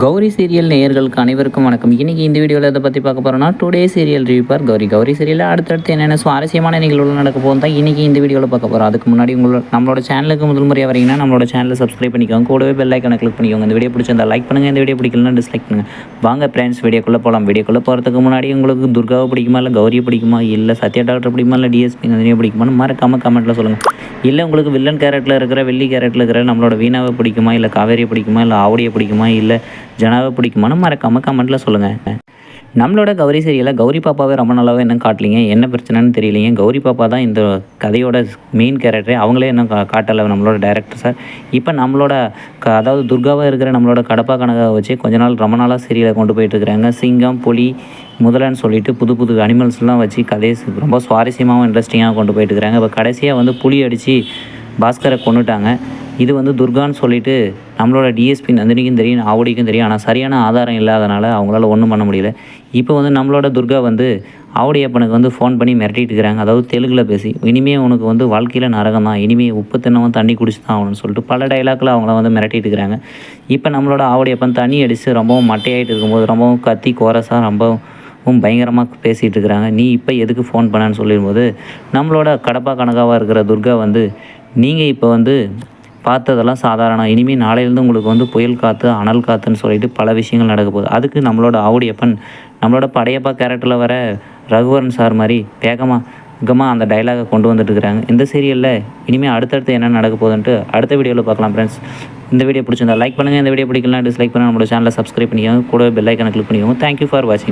Gowri serial நேயர்களுக்கு அனைவருக்கும் வணக்கம். இன்றைக்கி இந்த வீடியோவில் இதை பற்றி பார்க்க போகிறோம்னா today serial review for Gauri. Gauri சீரியலில் அடுத்தடுத்து என்னென்ன சுவாரஸ்யமான நிகழ்வுகள் நடக்க போகும் தான் இன்றைக்கி இந்த வீடியோவில் பார்க்க போகிறோம் அதுக்கு முன்னாடி உங்களோட நம்மளோட சேனலுக்கு முதல் முறையாக வரீங்கன்னா நம்மளோட சேனலை சப்ஸ்கிரைப் பண்ணிக்கோங்க. கூடவே பெல் ஐக்கனை கிளிக் பண்ணிக்கோங்க. இந்த வீடியோ பிடிச்சிருந்தா லைக் பண்ணுங்கள் இந்த வீடியோ பிடிக்கலன்னா டிஸ்லைக் பண்ணுங்கள் வாங்க ஃப்ரெண்ட்ஸ் வீடியோக்குள்ளே போகலாம் வீடியோக்குள்ளே போகிறதுக்கு முன்னாடி உங்களுக்கு துர்காவை பிடிக்குமா இல்லை கௌரியை பிடிக்குமா? இல்லை சத்யா டாக்டர் பிடிக்குமா இல்லை டிஎஸ்பி நந்தினியை பிடிக்குமான்னு மறக்காமல் கமெண்ட்டில் சொல்லுங்கள் இல்லை உங்களுக்கு வில்லன் கேரக்டரில் இருக்கிற வெள்ளி கேரட்டில் இருக்கிற நம்மளோட வீணாவை பிடிக்குமா? இல்லை காவேரியை பிடிக்குமா? இல்லை ஆவடியை பிடிக்குமா? இல்லை ஜனாவை பிடிக்குமானு மறக்காமல் கமெண்ட்டில் சொல்லுங்கள் நம்மளோட கௌரி சீரியலில் கௌரி பாப்பாவே ரொம்ப நல்லாவே என்ன காட்டலிங்க. என்ன பிரச்சனைன்னு தெரியலைங்க. கௌரி பாப்பா தான் இந்த கதையோட மெயின் கேரக்டரே அவங்களே என்ன கா காட்டலை. நம்மளோட டேரக்டர் சார் இப்போ நம்மளோட க அதாவது துர்காவாக இருக்கிற நம்மளோட கடப்பா கனகை வச்சு கொஞ்ச நாள் ரொம்ப நாளாக சீரியலை கொண்டு போயிட்டுருக்குறாங்க சிங்கம் புலி முதலன்னு சொல்லிட்டு புது புது அனிமல்ஸ்லாம் வச்சு கதையை ரொம்ப சுவாரஸ்யமாகவும் இன்ட்ரெஸ்டிங்காக கொண்டு போயிட்டுருக்கிறாங்க இப்போ கடைசியாக வந்து புலி அடித்து பாஸ்கரை கொண்டுட்டாங்க இது வந்து துர்கான்னு சொல்லிட்டு நம்மளோட டிஎஸ்பி நந்தினிக்கும் தெரியும் ஆவடிக்கும் தெரியும். ஆனால் சரியான ஆதாரம் இல்லாதனால அவங்களால ஒன்றும் பண்ண முடியல. இப்போ வந்து நம்மளோட துர்கா வந்து ஆவடியப்பனுக்கு வந்து ஃபோன் பண்ணி மிரட்டிட்டு இருக்கிறாங்க. அதாவது தெலுங்கில் பேசி இனிமே உனக்கு வந்து வாழ்க்கையில் நரகம் தான். இனிமே உப்பு தின்னவன் தண்ணி குடிச்சு தான் ஆகணும்னு சொல்லிட்டு பல டைலாக்கில் அவங்கள வந்து மிரட்டிட்டு இருக்கிறாங்க. இப்போ நம்மளோட ஆவடியப்பன் தண்ணி அடித்து ரொம்பவும் மட்டையாகிட்டு இருக்கும்போது ரொம்பவும் கத்தி கோரஸாக ரொம்பவும் பயங்கரமாக பேசிகிட்டு இருக்கிறாங்க. நீ இப்போ எதுக்கு ஃபோன் பண்ணான்னு சொல்லிடும்போது நம்மளோட கடப்பா கணக்காவாக இருக்கிற துர்கா வந்து நீங்கள் இப்போ வந்து பார்த்ததெல்லாம் சாதாரணம். இனிமேல் நாளையிலேருந்து உங்களுக்கு வந்து புயல் காற்று அனல் காற்றுன்னு சொல்லிட்டு பல விஷயங்கள் நடக்க போகுது. அதுக்கு நம்மளோட ஆவுடியப்பன் நம்மளோட படையப்பா கேரக்டரில் வர ரகுவரன் சார் மாதிரி வேகமாக வேகமாக அந்த டைலாகை கொண்டு வந்துட்டு இருக்கிறாங்க. இந்த சீரியலில் இனிமேல் அடுத்தடுத்து என்ன நடக்க போகுதுன்ட்டு அடுத்த வீடியோவில் பார்க்கலாம் ஃப்ரெண்ட்ஸ் இந்த வீடியோ பிடிச்சிருந்தா லைக் பண்ணுங்கள் இந்த வீடியோ பிடிக்கலாம் டிஸ்லைக் பண்ணுங்கள் நம்மளோட சேனலை சப்ஸ்கிரைப் பண்ணிக்கோங்க. கூட பெல் ஐக்கனை கிளிக் பண்ணிக்கோங்க. தேங்க்யூ ஃபார் வாட்சிங்